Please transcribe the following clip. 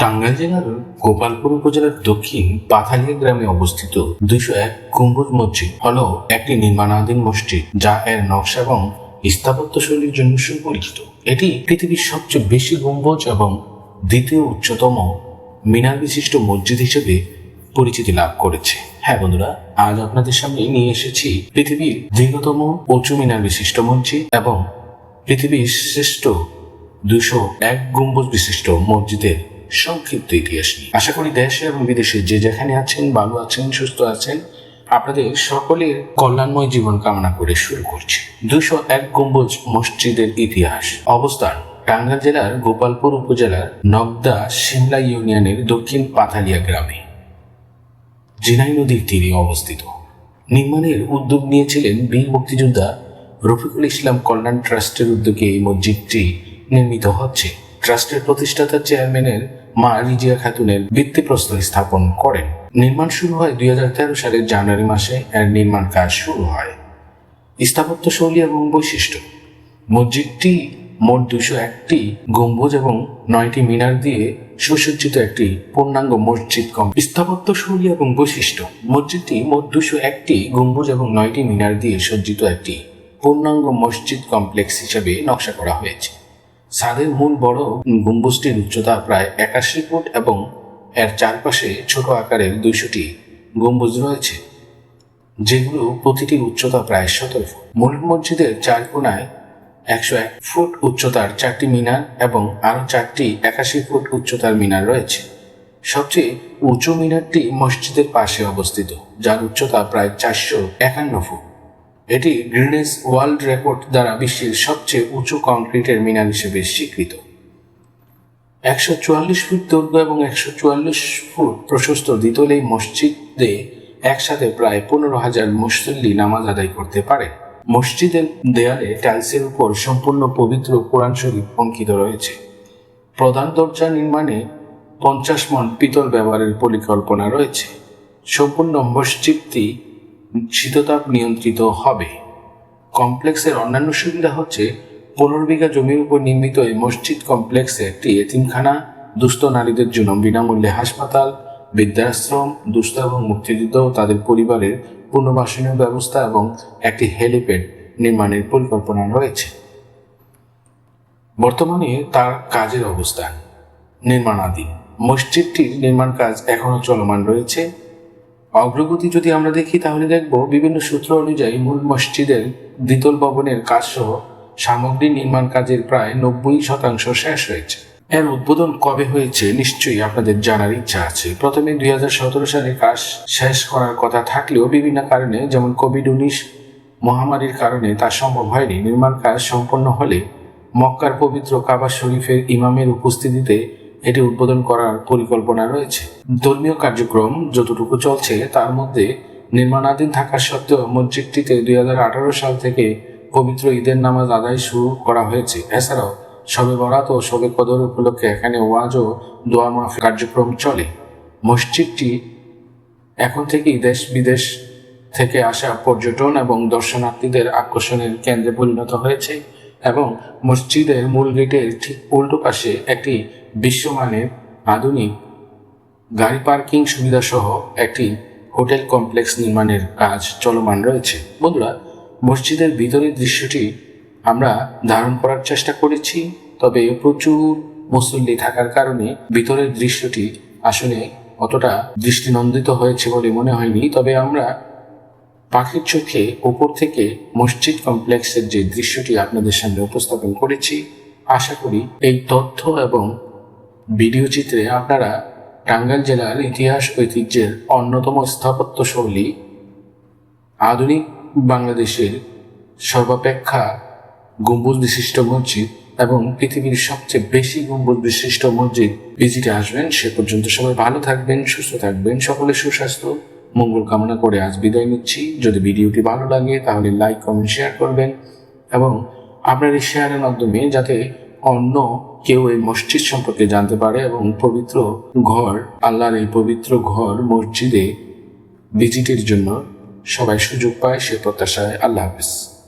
টাঙ্গাইল জেলার গোপালপুর উপজেলার দক্ষিণ পাথালিয়া গ্রামে অবস্থিত দুইশো এক গম্বুজ মসজিদ হল একটি নির্মাণাধীন মসজিদ যা এর নকশা এবং স্থাপত্য শৈলীর জন্য সুপরিচিত। এটি পৃথিবীর সবচেয়ে বেশি গম্বুজ এবং দ্বিতীয় উচ্চতম মিনার বিশিষ্ট মসজিদ হিসেবে পরিচিতি লাভ করেছে। হ্যাঁ বন্ধুরা, আজ আপনাদের সামনে নিয়ে এসেছি পৃথিবীর দীর্ঘতম উঁচু মিনার বিশিষ্ট মসজিদ এবং পৃথিবীর শ্রেষ্ঠ দুশো এক গম্বুজ বিশিষ্ট মসজিদের সংক্ষিপ্ত ইতিহাস নিয়ে। আশা করি দেশে এবং বিদেশে যে যেখানে আছেন ভালো আছেন, সুস্থ আছেন, আপনাদের সকলের কল্যাণময় জীবন কামনা করে শুরু করছি। দুশো এক গম্বুজ মসজিদের ইতিহাস। অবস্থান, টাঙ্গাইল জেলার গোপালপুর উপজেলার নগদা সিমলা ইউনিয়নের দক্ষিণ পাথালিয়া গ্রামে। জিনাই নদীর তীরে অবস্থিত। নির্মাণের উদ্যোগ নিয়েছিলেন বীর মুক্তিযোদ্ধা রফিকুল ইসলাম কল্যাণ ট্রাস্টের উদ্যোগে এই মসজিদটি নির্মিত হচ্ছে। ট্রাস্টের প্রতিষ্ঠাতা চেয়ারম্যানের মা রিজিয়া খাতুনের ভিত্তিপ্রস্তর স্থাপন করেন। নির্মাণ শুরু হয় দুই হাজার তেরো সালের জানুয়ারি মাসে, এর নির্মাণ কাজ শুরু হয়। স্থাপত্য শৈলী এবং বৈশিষ্ট্য। মসজিদটি মোট দুশো একটি গম্বুজ এবং নয়টি মিনার দিয়ে সুসজ্জিত একটি পূর্ণাঙ্গ মসজিদ কম স্থাপত্য শৈলী এবং বৈশিষ্ট্য। মসজিদটি মোট দুশো একটি গম্বুজ এবং নয়টি মিনার দিয়ে সজ্জিত একটি পূর্ণাঙ্গ মসজিদ কমপ্লেক্স হিসেবে নকশা করা হয়েছে। ছাদের মূল বড় গম্বুজটির উচ্চতা প্রায় একাশি ফুট এবং এর চারপাশে ছোট আকারের দুইশোটি গম্বুজ রয়েছে, যেগুলো প্রতিটি উচ্চতা প্রায় সতেরো ফুট। মূল মসজিদের চার কোনায় একশো এক ফুট উচ্চতার চারটি মিনার এবং আরও চারটি একাশি ফুট উচ্চতার মিনার রয়েছে। সবচেয়ে উঁচু মিনারটি মসজিদের পাশে অবস্থিত, যার উচ্চতা প্রায় চারশো একান্ন ফুট। এটি গ্রিনেস ওয়ার্ল্ড রেকর্ড দ্বারা বিশ্বের সবচেয়ে উঁচু কংক্রিটের মিনার হিসেবে স্বীকৃত। একশো চুয়াল্লিশ ফুট দৈর্ঘ্য এবং একশো চুয়াল্লিশ ফুট প্রশস্ত দ্বিতল এই মসজিদে একসাথে প্রায় পনেরো হাজার মুসল্লি নামাজ আদায় করতে পারে। মসজিদের দেয়ালে টাইলসের উপর সম্পূর্ণ পবিত্র কোরআন শরীফ অঙ্কিত রয়েছে। প্রধান দরজা নির্মাণে পঞ্চাশ মন পিতল ব্যবহারের পরিকল্পনা রয়েছে। সম্পূর্ণ মসজিদটি শীততাপ নিয়ন্ত্রিত হবে। কমপ্লেক্সের অন্যান্য সুবিধা হচ্ছে, পনেরো বিঘা জমির উপর নির্মিত এই মসজিদ কমপ্লেক্সে একটি এতিমখানা, দুস্থ নারীদের জন্য বিনামূল্যে হাসপাতাল, বৃদ্ধাশ্রম, দুস্থ এবং মুক্তিযুদ্ধ ও তাদের পরিবারের পুনর্বাসনের ব্যবস্থা এবং একটি হেলিপ্যাড নির্মাণের পরিকল্পনা রয়েছে। বর্তমানে তার কাজের অবস্থান নির্মাণাধীন। মসজিদটির নির্মাণ কাজ এখনও চলমান রয়েছে। অগ্রগতি যদি আমরা দেখি, তাহলে দেখব বিভিন্ন সূত্র অনুযায়ী মূল মসজিদের দ্বিতল ভবনের কাজ সহ সামগ্রী নির্মাণ কাজের প্রায় নব্বই শতাংশ শেষ হয়েছে। এর উদ্বোধন কবে হয়েছে, নিশ্চয়ই আপনাদের জানার ইচ্ছা আছে। প্রথমে দুই হাজার সতেরো সালে কাজ শেষ করার কথা থাকলেও বিভিন্ন কারণে, যেমন কোভিড উনিশ মহামারীর কারণে তা সম্ভব হয়নি। নির্মাণ কাজ সম্পন্ন হলে মক্কার পবিত্র কাবা শরীফের ইমামের উপস্থিতিতে এটি উদ্বোধন করার পরিকল্পনা রয়েছে। ধর্মীয় কার্যক্রম যতটুকু চলছে, তার মধ্যে নির্মাণাধীন থাকা সত্ত্বেও মসজিদটিতে দুই হাজার আঠারো সাল থেকে পবিত্র ঈদের নামাজ আদায় শুরু করা হয়েছে। এছাড়াও সবে বরাত ও সবে কদর উপলক্ষে এখানে ওয়াজ ও দোয়া মাফ কার্যক্রম চলে। মসজিদটি এখন থেকেই দেশ বিদেশ থেকে আসা পর্যটন এবং দর্শনার্থীদের আকর্ষণের কেন্দ্রে পরিণত হয়েছে। এবং মসজিদের মূল গেটের ঠিক উল্টো পাশে একটি বিশ্বমানের আধুনিক গাড়ি পার্কিং সুবিধা সহ একটি হোটেল কমপ্লেক্স নির্মাণের কাজ চলমান রয়েছে। বন্ধুরা, মসজিদের ভিতরের দৃশ্যটি আমরা ধারণ করার চেষ্টা করেছি, তবে প্রচুর মুসল্লি থাকার কারণে ভিতরের দৃশ্যটি আসলে অতটা দৃষ্টিনন্দিত হয়েছে বলে মনে হয়নি। তবে আমরা পাখির চোখে ওপর থেকে মসজিদ কমপ্লেক্সের যে দৃশ্যটি আপনাদের সামনে উপস্থাপন করেছি, আশা করি এই তথ্য এবং ভিডিও চিত্রে আপনারা টাঙ্গাইল জেলার ইতিহাস ঐতিহ্যের অন্যতম স্থাপত্য শৈলী, আধুনিক বাংলাদেশের সর্বাপেক্ষা গম্বুজ বিশিষ্ট মসজিদ এবং পৃথিবীর সবচেয়ে বেশি গম্বুজ বিশিষ্ট মসজিদ ভিজিটে আসবেন, সে পর্যন্ত সবাই ভালো থাকবেন, সুস্থ থাকবেন, সকলের সুস্বাস্থ্য। মঙ্গল কামনা করে আজ বিদায় নিচ্ছি। যদি ভিডিওটি ভালো লাগে, তাহলে লাইক কমেন্ট শেয়ার করবেন এবং আপনার এই শেয়ারের মাধ্যমে যাতে অন্য কেউ এই মসজিদ সম্পর্কে জানতে পারে এবং পবিত্র ঘর, আল্লাহর এই পবিত্র ঘর মসজিদে ভিজিটের জন্য সবাই সুযোগ পায় সে প্রত্যাশায়। আল্লাহ হাফিজ।